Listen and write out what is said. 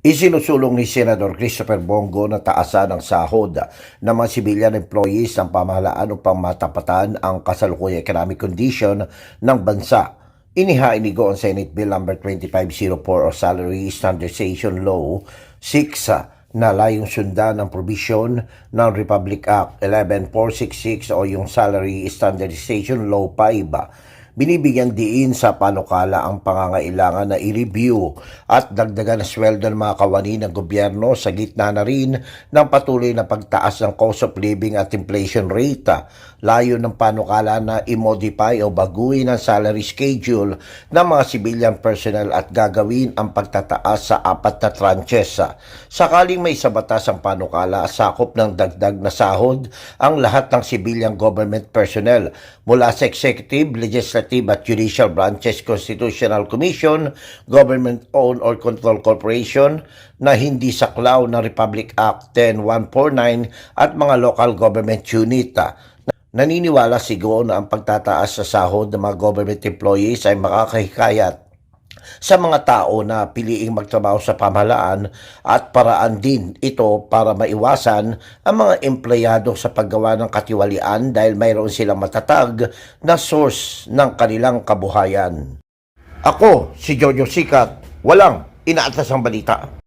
Isinusulong ni Senador Christopher Bongo na taasan ang sahod ng mga civilian employees ng pamahalaan upang matapatan ang kasalukuyang economic condition ng bansa. Inihain ni Go ang Senate Bill No. 2504 o Salary Standardization Law 6 na layong sundan ang provision ng Republic Act 11466 o yung Salary Standardization Law 5 binibigyan diin sa panukala ang pangangailangan na i-review at dagdagan ang sweldo ng mga kawani ng gobyerno sa gitna na rin ng patuloy na pagtaas ng cost of living at inflation rate. Layo ng panukala na i-modify o baguhin ang salary schedule ng mga civilian personnel at gagawin ang pagtataas sa apat na tranches. Sakaling may sa batas ang panukala, sakop ng dagdag na sahod ang lahat ng civilian government personnel mula sa executive, legislative at judicial branches, constitutional commission, government-owned or control corporation na hindi saklaw ng Republic Act 10149 at mga local government unit. Naniniwala si Go na ang pagtataas sa sahod ng mga government employees ay makakahikayat sa mga tao na piliing magtrabaho sa pamahalaan at paraan din ito para maiwasan ang mga empleyado sa paggawa ng katiwalian dahil mayroon silang matatag na source ng kanilang kabuhayan. Ako, si Jojo Sikat, walang inaatas ang balita.